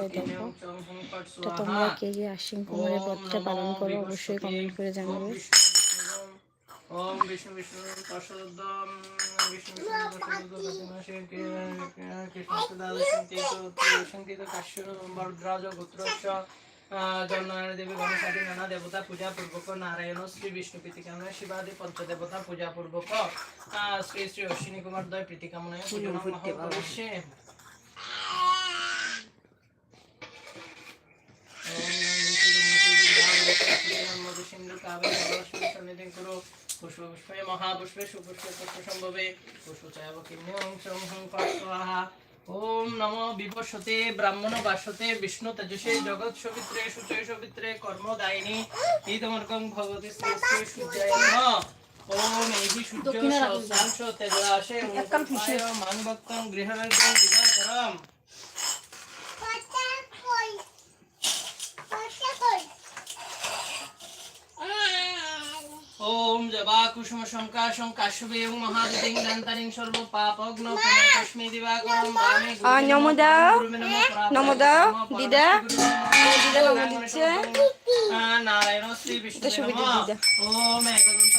সবাই দেখো। তো তোমরা কে কে আশ্বিন কুমারের ব্রতটা পালন করো অবশ্যই কমেন্ট করে জানাবে। ওম বিষ্ণু বিষ্ণু পার্শ্বদম বিষ্ণু বিষ্ণু কৃষ্ণ কাশ্যপ বরদ্রাজ গোত্রস্য জন্মায়ণ দেবী গণেশাদি নানা দেবতা পূজা পূর্বক নারায়ণ শ্রী বিষ্ণু প্রীতিকামনায় শিবাদি পঞ্চদেবতা পূজা পূর্বক শ্রী শ্রী অশ্বিনী কুমার প্রীতিকামনায় পূজা অবশ্যই পুষ্পে মহাপুষ্পে সুপুষ্পে পুষ্প সম্ভবে। ওম নম বিভস্বতে ব্রাহ্মণ বাসতে বিষ্ণু তেজসে জগৎ সবিত্রে সুচয় সবিত্রে কর্মদায়িনী ইদমর্কং ভগবতী শ্রী শ্রী সূর্যায় ওম এহি সূর্য সহস্রাংশ তেজাসে অনুকম্পায় মান ওম জবা কুসুম শঙ্কাশং শঙ্কাশুবে মহাদিং দন্তারিং সর্ব পাপগ্ন তস্মৈ দিবাকরম বামে আ, নমো দাও। নমো দিদা। দিদা নমো দিচ্ছে। নারায়ণ শ্রী বিষ্ণু। ওম একদন্ত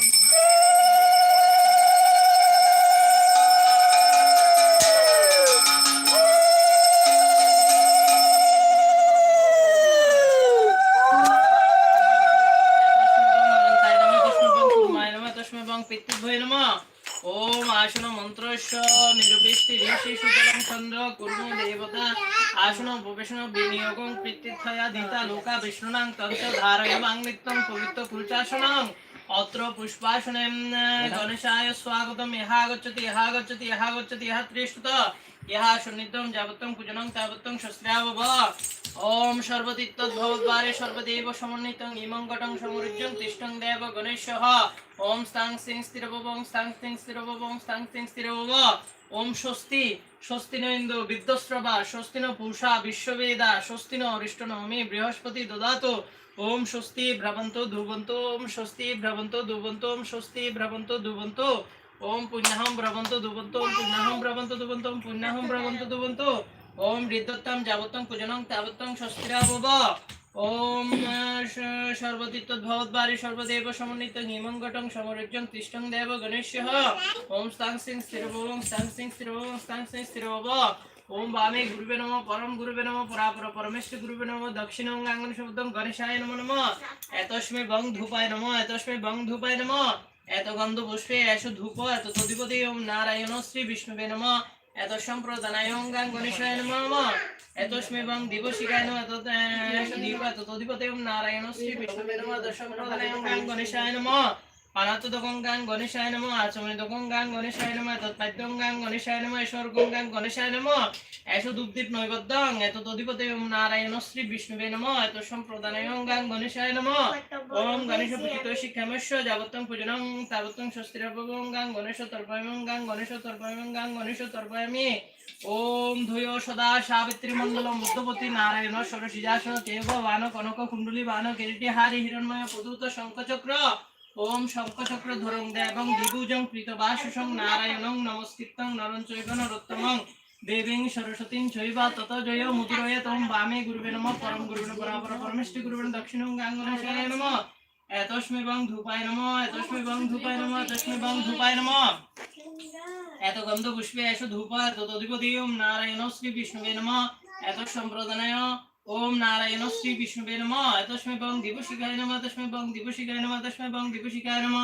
ওম আসন মন্ত্রস্য নিরুপেষ্টি ঋষি সুতরাং চন্দ্র কুর্ম দেবতা। আসন উপবেশন বিনিয়োগং পিতৃথয়া দিতা লোকা বিষ্ণুনাং তন্ত্র ধারয়মাং নিত্যং পবিত্র কুরুচাসনং অত্র পুষ্পাসনে গণেশায় স্বাগতম ইহা গচ্ছতি ইহা গচ্ছতি ইহা গচ্ছতি ইহা ত্রিষ্টুত ইহা সুনিত্যং যাবত্তং পূজনং তাবত্তং শস্ত্রাবব ওম সর্বতীর্থদ্ভবদ্বারে সর্বদেব সমন্বিতং ইমং গটং সমৃজ্জং তিষ্ঠং দেব গণেশঃ ওম স্তাং সিং স্থিরববং স্তাং সিং স্থিরববং স্তাং সিং স্থিরবব ওম স্বস্তি স্বস্তি ন ইন্দু বিদ্যস্রবা স্বস্তি ন পূষা বিশ্ববেদা স্বস্তি ন অরিষ্ট নমি বৃহস্পতি দদাতু ওম স্বস্তি ভ্রবন্ত ধুবন্ত ওম স্বস্তি ভ্রবন্ত ধুবন্ত ওম স্বস্তি ভ্রবন্ত ধুবন্ত ওম পুণ্যহম ভ্রবন্ত ধুবন্ত ওম পুণ্যহম ভ্রবন্ত ধুবন্ত ওম পুণ্যহম ভ্রবন্ত ধুবন্ত ওম হৃদত্তম যাবত্তম পূজনং তাবত্তং স্বস্তিরাবব ওম সর্বতীর্থদ্ভবদ্বারি সর্বদেব সমন্বিত হিমঙ্গটং সমরজ্জং তিষ্ঠং দেব গণেশ্যঃ, ওম স্তাং সিং স্থিরব ওম স্তাং সিং স্থিরব ওম স্তাং সিং স্থিরব ওম বামে গুরুবে নম পরম গুরুবে নম পরাপর পরমেশ্বর গুরুবে নম দক্ষিণাঙ্গাঙ্গন শব্দম গণেশায় নমো নম এতস্মে বং ধূপায় নম এতস্মে বং ধূপায় নম এত গন্ধ পুষ্পে এস ধূপ এত তদিপতি ওম নারায়ণ শ্রী বিষ্ণুবে নম এত সম্প্রদানায়ঙ্গাং গণেশায় নম নম এতস্মে বং দিবশিকায় নম এত এস দীপ এত তদিপতি ওম নারায়ণ শ্রী বিষ্ণুবে নম এত সম্প্রদানায়ঙ্গাং গণেশায় নম নৈবদ্যং, এত নারায়ণ শ্রী এত ওম গণেশ পূজিত শিক্ষামস্য পূজনং গণেশ তর্পয়মঙ্গাং গণেশ গণেশ তর্পয়ামি ওম ধুয় সদা সাবিত্রী মণ্ডল মধ্যপতি নারায়ণ সরসিজাসন দেব বান কনক কুণ্ডলী বান কিরীটি হারি হিরণ্ময় প্রদূত শঙ্খচক্র। ওম শঙ্খচক্র ধরং দেবং দিবুজং কৃতবাসুষং নারায়ণং নমস্কৃতং নরং চৈব নরোত্তমং দেবীং সরস্বতীং চৈবা তত জয় মুদুরয়ে তম বামে গুরুবে নম, পরম গুরুবে পরাপর পরমেষ্টি গুরুবে দক্ষিণং গাঙ্গনেশায় নম। এতস্মৈ বং ধূপায় নম এতস্মৈ বং ধূপায় নম এতস্মৈ বং ধূপায় নম। এত গন্ধ পুষ্পে এস ধূপ এত তদিপতি নারায়ণ শ্রী বিষ্ণুবে নম। এত সম্প্রদানায় ওম নারায়ণ শ্রী বিষ্ণুবে নম। এতস্মৈ বং দিবশিকায় নম এতস্মৈ বং দিবশিকায় নম এতস্মৈ বং দিবশিকায় নম।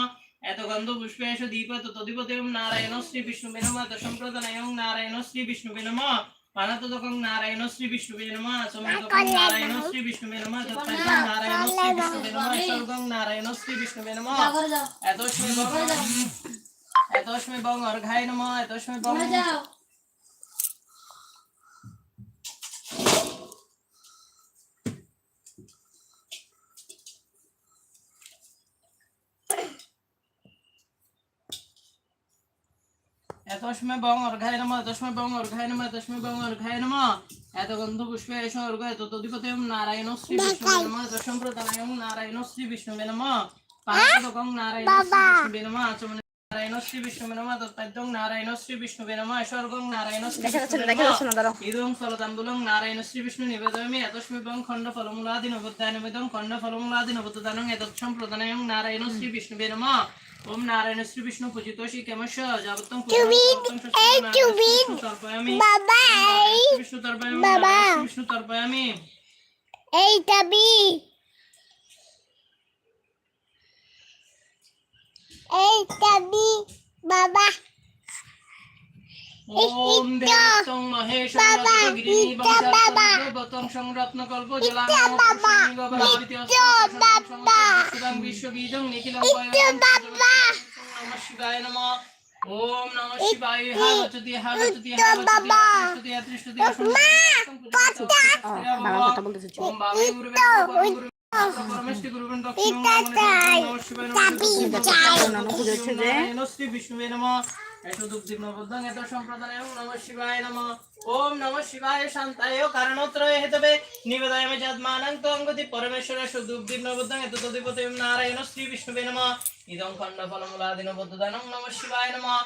এত গন্ধ পুষ্পে এস দীপ, এত তদিপতি ওম নারায়ণ শ্রী বিষ্ণুবে নম, এত সম্প্রদানায় ওম নারায়ণ শ্রী বিষ্ণুবে নম। পানাতদকং নারায়ণ শ্রী বিষ্ণুবে নম সমন্তকং নারায়ণ শ্রী বিষ্ণুবে নম নারায়ণ শ্রী বিষ্ণুবে নম সর্বং নারায়ণ শ্রী বিষ্ণুবে নম। এতস্মৈ বং এতস্মৈ বং অর্ঘায় নম এতস্মৈ বং এতস্মৈ বং অর্ঘায় নম এতস্মৈ বং অর্ঘায় নম এতস্মৈ বং অর্ঘায় নম। এত গন্ধ পুষ্পে এস অর্ঘ এত তদিপতে নারায়ণ শ্রী বিষ্ণু নম এত সম্প্রদানায় নারায়ণ শ্রী বিষ্ণু নম। পাঁচ নারায়ণ শ্রী বিষ্ণু নম নারায়ণ শ্রী বিষ্ণু নমঃ তৎপদ্যং নারায়ণ শ্রী বিষ্ণু নমঃ স্বর্গং নারায়ণ শ্রী ইদং ফলদাম্বুলং নারায়ণ শ্রী বিষ্ণু নিবেদয়ামি এতস্মিবং খণ্ড ফলমূলাদি নবদ্যানমিদং খণ্ড ফলমূলাদি নবদ্দানং এতৎসম প্রদানয়ং নারায়ণ শ্রী বিষ্ণুবে নমঃ ওম নারায়ণ শ্রী বিষ্ণু পূজিত শ্রী কেমশ যাবতং তর্পয়ামি বিষ্ণু তর্পয়ামি বিষ্ণু তর্পয়ামি। এই টাবি এই টাবি বাবা ওম দেবতং মহেশং রত্নগিরিণী বংশাত্মগতং সংরত্নকল্প জলানাম পুষ্পিণী গবাবৃতি বিশ্ববীজং নিখিলং শিবায় নমঃ ওম নমঃ শিবায় হা গচ্ছতি হা গচ্ছতি হা গচ্ছতি অতৃষ্টতি দাঁড়াও কথা বলতেছি চুপ। পরমেশ্বর এত তদিপতে নারায়ণ শ্রী বিষ্ণুবে নমঃ ইদং খণ্ড ফলমূলাদিন বদ্ধদানং নমঃ শিবায় নমঃ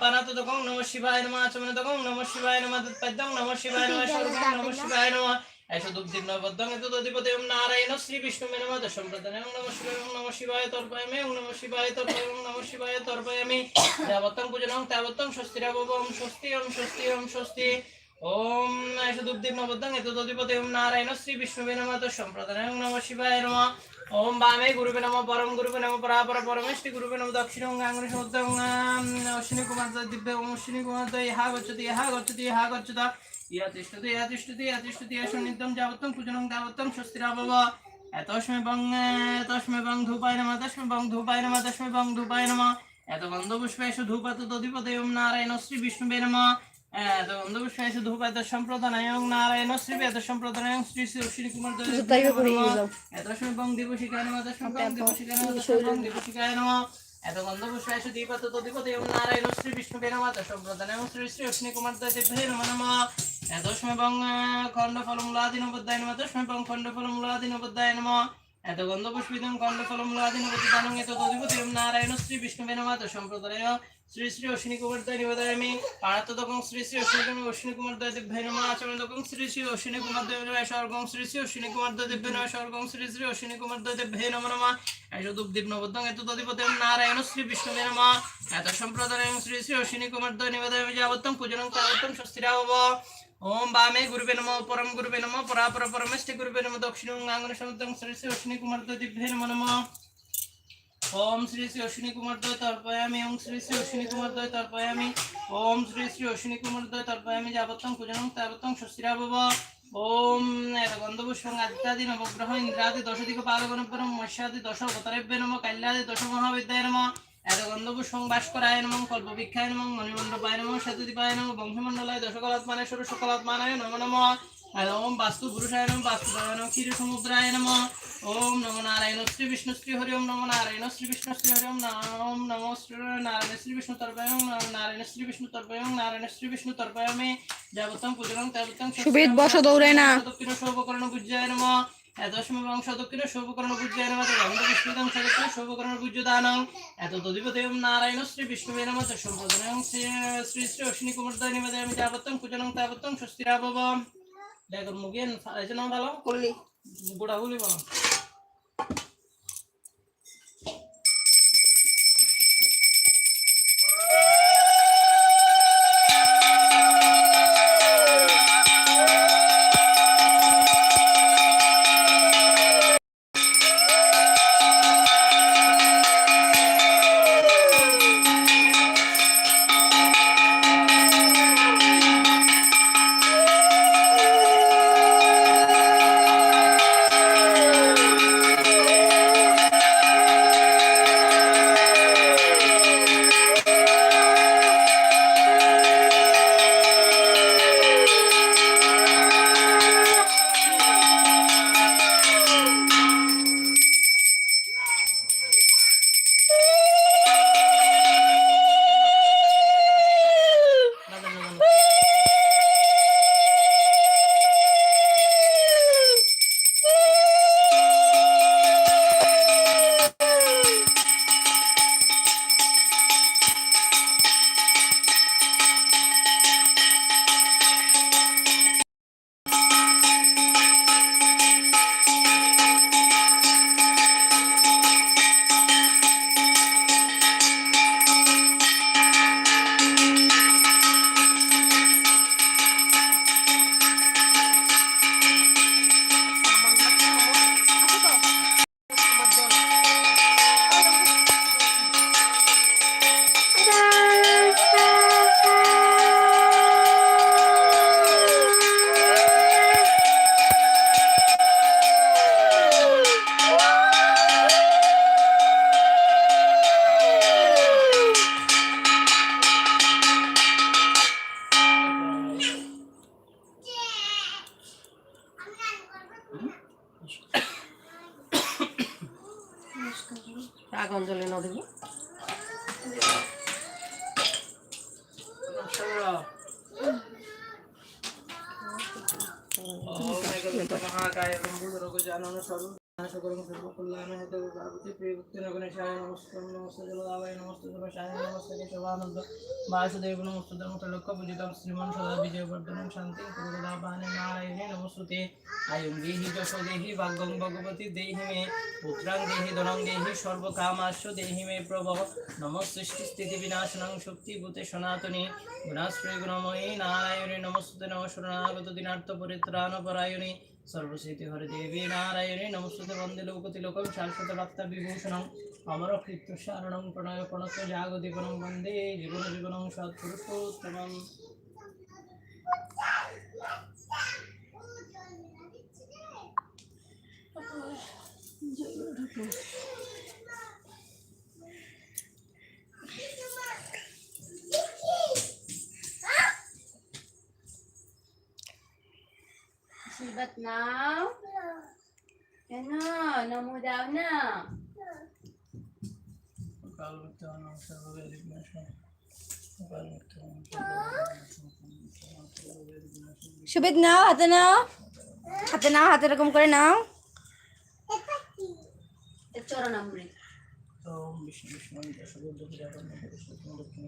পানাতদকং নমঃ শিবায় নমঃ শিবায় নমঃ তৎপদ্যং নমঃ শিবায় নমঃ নমঃ শিবায় নমঃ এত দুগ্ধিম নবদ্ধং এত তদিপতে নারায়ণ, শ্রী বিষ্ণুবে নমঃ সম্প্রদায় নমঃ শিবায় ওং নমঃ শিবায় তর্পয়ামি ওং নমঃ শিবায় তর্পয়ামি ওং নমঃ শিবায় তর্পয়ামি। যাবত্তং পূজনং, তাবত্তং স্বস্তিরাবব ওম স্বস্তি ওম স্বস্তি ওম স্বস্তি। ওম এষদুদ্দীপ নবদ্দং এতদধিপতি ওম নারায়ণ, শ্রী বিষ্ণুবে নমঃ সম্প্রদায় ওং নমঃ শিবায় নমঃ। ওম বামে গুরুবে নমঃ, পরম গুরুবে নমঃ, পরাপর পরমেষ্টি গুরুবে নমঃ, দক্ষিণং অশ্বিনী কুমার দিব্য, ওম অশ্বিনী কুমার ইহা গচ্ছতি ইহা গচ্ছতি, ইহা গচ্ছত। ইয়া তিষ্ঠতি ইয়া তিষ্ঠতি ইয়া তিষ্ঠতি ইয়া সুনিত্যং যাবত্তং পূজনং তাবত্তং স্বস্তিরাবব এতস্মৈ বং তস্মৈ বং ধূপায় নমঃ তস্মৈ বং ধূপায় নমঃ তস্মৈ বং ধূপায় নমঃ। এত গন্ধপুষ্পেষু ধূপাত তদিপতে ওম নারায়ণ শ্রী বিষ্ণুবে নমঃ। এত গন্ধপুষ্পেষু ধূপাত সম্প্রদানায়ং নারায়ণ শ্রী বেদ সম্প্রদানায়ং শ্রী শ্রী অশ্বিনী কুমার দয় তারিখে করে নিয়ে যাও। এত সময় বং দিবসিকায় নমঃ এত বং দিবসিকায় নমঃ এত বং দিবসিকায় নমঃ। এত গন্ধপুষ্পেষু দীপত তদিপতে নারায়ণ শ্রী বিষ্ণুবে নমঃ এত সম্প্রদানায়ং শ্রী শ্রী অশ্বিনী কুমার দয় নমঃ নমঃ। এত সময় বং খণ্ড ফলমূলাদি নবদ্যায় নমঃ। এত সময় বং, খণ্ড ফলমূলাদি নবদ্যায় নমঃ। এত গন্ধ পুষ্পিতং কণ্ড ফলমূলাদি নবদ্যানং এত তদিপতি নারায়ণ, শ্রী বিষ্ণুবে নমঃ। এত সম্প্রদায় শ্রী শ্রী অশ্বিনী কুমার দয় নিবেদয়ামি। পাণাত্তকং শ্রী শ্রী অশ্বিনী অশ্বিনী কুমার দয় দিব্যে নমঃ। আচমনকং শ্রী শ্রী অশ্বিনী কুমার দয় নমঃ। স্বর্গং শ্রী শ্রী অশ্বিনী কুমার ওম বামে গুরুবে নমঃ, পরম গুরুবে নমঃ, পরাপর পরমেষ্টি গুরুবে নমঃ, দক্ষিণং আঙ্গন সমুদ্রং শ্রী শ্রী অশ্বিনী কুমার দয় দিব্যে নমঃ নমঃ। ওম শ্রী শ্রী অশ্বিনী কুমার দয় তর্পয়ামি, ওম শ্রী শ্রী অশ্বিনী কুমার দয় তর্পয়ামি, ওম শ্রী শ্রী অশ্বিনী কুমার দয় তর্পয়ামি, যাবত্তং পূজনং তাবত্তং স্বস্তিরাবব ওম গন্ধপুষ্পং আদিত্যাদি নবগ্রহ ইন্দ্রাদি দশদিক পালগণপরম মৎস্যাদি দশ অবতারেভ্য নম, কাল্যাদি দশ মহাবিদ্যায় এত গন্ধপুষ্পং ভাস্করায় নম কল্পবিক্ষায় নম মণিমণ্ডপায় নম শতদীপায় নম বংশমণ্ডলায় দশকলাত্মানেশ্বর সকলাত্মানায় নম নম। ওম বাস্তু পুরুষায় নম বাস্তুদায় নম ক্ষীর সমুদ্রায় নম ওম নমো নারায়ণ শ্রী বিষ্ণু শ্রী হরি ওম নমো নারায়ণ শ্রী বিষ্ণু শ্রী হরি ওম ওম নমো শ্রী নারায়ণ শ্রী বিষ্ণু তর্পয়ং নারায়ণ শ্রী বিষ্ণু তর্পয়ং নারায়ণ শ্রী বিষ্ণু তর্পয়ামি যাবতং পূজনং তাবতং সুবিদ বসো দৌড়ায় না। নম। এতস্ম বংশ দক্ষিণ সর্বকর্ণ পূজ্য এনামাতে সদক্ষিণ পূজ্য দানং। এত তদিপতি ওম নারায়ণ শ্রী বিষ্ণু এনামাতে সম্পদনং শ্রী শ্রী শ্রী অশ্বিনী কুমার দয় আমি যাবতং পূজনং তাবতং স্বস্তিরাবব দেখো মুগেন ফাইছে নাম ভালো? করলি গোড়া গুলি বলো। আগ অঞ্জলি না দেবো। জানন সর্ব নাশকরং সর্বকল্যাণ হেতু পার্বতী প্রিয়ভক্তি নগণেশায় নমস্কার নমস্তে জলদাবায় নমস্তে জলশায় নমস্তে কেশবানন্দ বাসুদেব নমস্তে ধর্মত্রলোক্য পূজিতম শ্রীমন সদা বিজয়বর্ধনং শান্তি কুরুদাবানে নারায়ণে, নমস্তুতে। আয়ুং দেহি যশ দেহি, ভাগ্যং ভগবতী দেহি মে, পুত্রাং দেহি ধনং দেহি সর্বকামাস্য দেহি মে প্রভ নম সৃষ্টি স্থিতি বিনাশনং শক্তি ভূতে সনাতনী। গুণাশ্রী গুণময়ী নারায়ণী, নমস্তুতে নম শরণাগত দিনার্থ পরিত্রাণ পরায়ণী। সর্বস্বীতি হরে দেবী নারায়ণী নমস্তে বন্দে লোকতি লোক শাশ্বত ভক্তা বিভূষণ অমর কৃত্য শারণং প্রণয় প্রণত জাগদীপনং বন্দে জীবন জীবনং সৎপুরুষোত্তমম Sibat now? Ano? Namu daw na. কাল মিথ্যানং সর্ববেদ বিনাশনং কাল মিথ্যানং সুবেদ নাও হাতে নাও হাতে নাও হাতে এরকম করে নাও Itsura na mo rin. ওম বিষ্ণু বিষ্ণু দশবুদ্ধ পূজাকর্ণ পুরুষোত্তম দক্ষিণ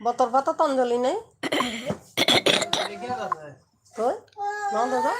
বতর পাতা অঞ্জলি নেই দাদা